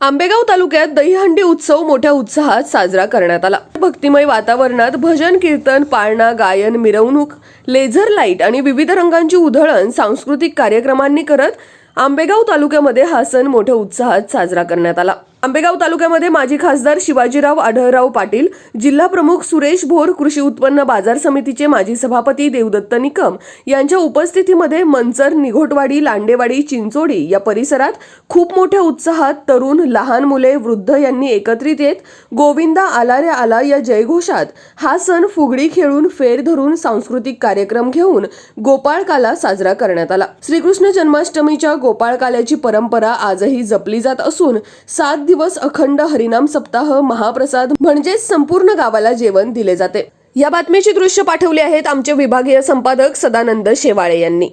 आंबेगाव तालुक्यात दहीहंडी उत्सव मोठ्या उत्साहात साजरा करण्यात आला. भक्तिमय वातावरणात भजन कीर्तन पाळणा गायन मिरवणूक लेझर लाइट आणि विविध रंगांची उधळण सांस्कृतिक कार्यक्रमांनी करत आंबेगाव तालुक्यामध्ये हा सण मोठ्या उत्साहात साजरा करण्यात आला. आंबेगाव तालुक्यामध्ये माजी खासदार शिवाजीराव आढळराव पाटील जिल्हा प्रमुख सुरेश भोर कृषी उत्पन्न बाजार समितीचे माजी सभापती देवदत्त निकम यांच्या उपस्थितीमध्ये मंचर निघोटवाडी लांडेवाडी चिंचोडी या परिसरात खूप मोठ्या उत्साहात तरुण लहान मुले वृद्ध यांनी एकत्रित येत गोविंदा आला रे आला या जयघोषात हा सण फुगडी खेळून फेर धरून सांस्कृतिक कार्यक्रम घेऊन गोपाळकाला साजरा करण्यात आला. श्रीकृष्ण जन्माष्टमीच्या गोपाळकाल्याची परंपरा आजही जपली जात असून सात दिवस अखंड हरिनाम सप्ताह महाप्रसाद म्हणजेच संपूर्ण गावाला जेवण दिले जाते. या बातमीची दृश्य पाठवली आहेत आमचे विभागीय संपादक सदानंद शेवाळे यांनी.